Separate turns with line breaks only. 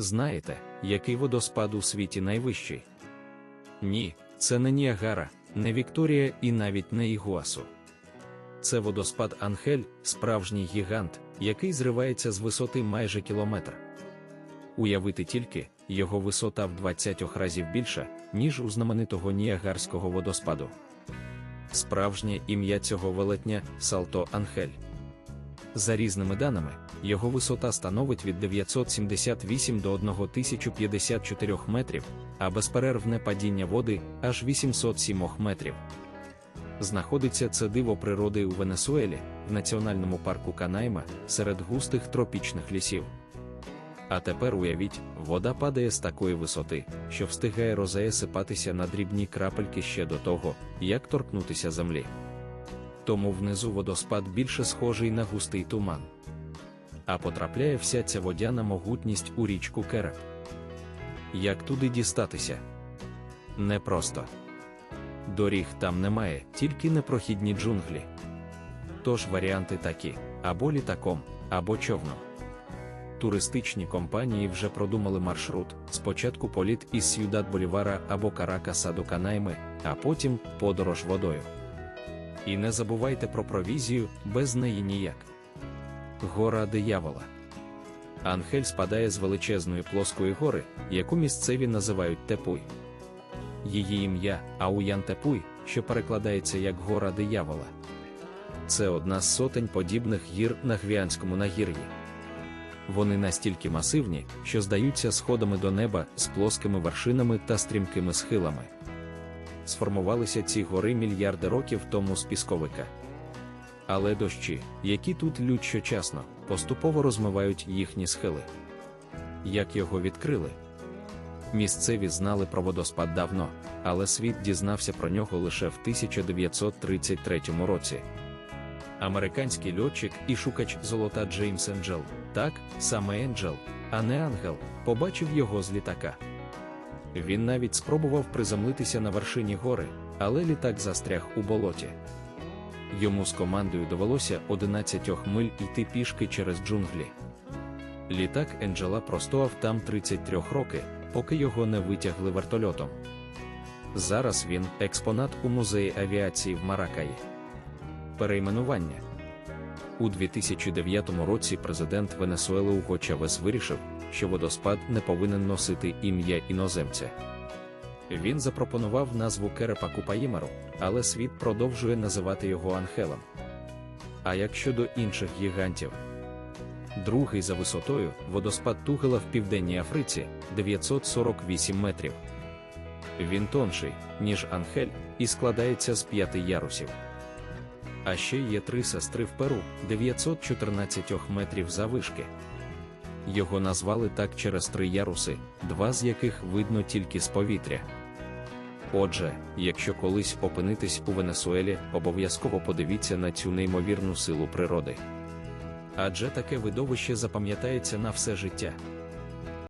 Знаєте, який водоспад у світі найвищий? Ні, це не Ніагара, не Вікторія і навіть не Ігуасу. Це водоспад Анхель, справжній гігант, який зривається з висоти майже кілометр. Уявити тільки, його висота в 20 разів більша, ніж у знаменитого Ніагарського водоспаду. Справжнє ім'я цього велетня Салто Анхель. За різними даними, його висота становить від 978 до 1054 метрів, а безперервне падіння води аж 807 метрів. Знаходиться це диво природи у Венесуелі, в національному парку Канайма, серед густих тропічних лісів. А тепер уявіть, вода падає з такої висоти, що встигає розеясипатися на дрібні крапельки ще до того, як торкнутися землі. Тому внизу водоспад більше схожий на густий туман. А потрапляє вся ця водяна могутність у річку Кереп. Як туди дістатися? Непросто. Доріг там немає, тільки непрохідні джунглі. Тож варіанти такі: або літаком, або човном. Туристичні компанії вже продумали маршрут: спочатку політ із Сюдад Болівара або Каракаса до Канайми, а потім подорож водою. І не забувайте про провізію, без неї ніяк. Гора диявола. Анхель спадає з величезної плоскої гори, яку місцеві називають Тепуй. Її ім'я Ауян Тепуй, що перекладається як гора диявола. Це одна з сотень подібних гір на Гвіанському нагір'ї. Вони настільки масивні, що здаються сходами до неба з плоскими вершинами та стрімкими схилами. Сформувалися ці гори мільярди років тому з пісковика. Але дощі, які тут лють щочасно, поступово розмивають їхні схили. Як його відкрили? Місцеві знали про водоспад давно, але світ дізнався про нього лише в 1933 році. Американський льотчик і шукач золота Джеймс Енджел, так, саме Енджел, а не ангел, побачив його з літака. Він навіть спробував приземлитися на вершині гори, але літак застряг у болоті. Йому з командою довелося 11 миль йти пішки через джунглі. Літак Енджела простояв там 33 роки, поки його не витягли вертольотом. Зараз він експонат у музеї авіації в Маракаї. Перейменування у 2009 році президент Венесуели Уго Чавес вирішив, що водоспад не повинен носити ім'я іноземця. Він запропонував назву Керепа Купаїмеру, але світ продовжує називати його Анхелем. А як щодо інших гігантів, другий за висотою водоспад Тугела в Південній Африці 948 метрів. Він тонший, ніж Анхель, і складається з п'яти ярусів. А ще є три сестри в Перу 914 метрів завишки. Його назвали так через три яруси, два з яких видно тільки з повітря. Отже, якщо колись опинитись у Венесуелі, обов'язково подивіться на цю неймовірну силу природи. Адже таке видовище запам'ятається на все життя.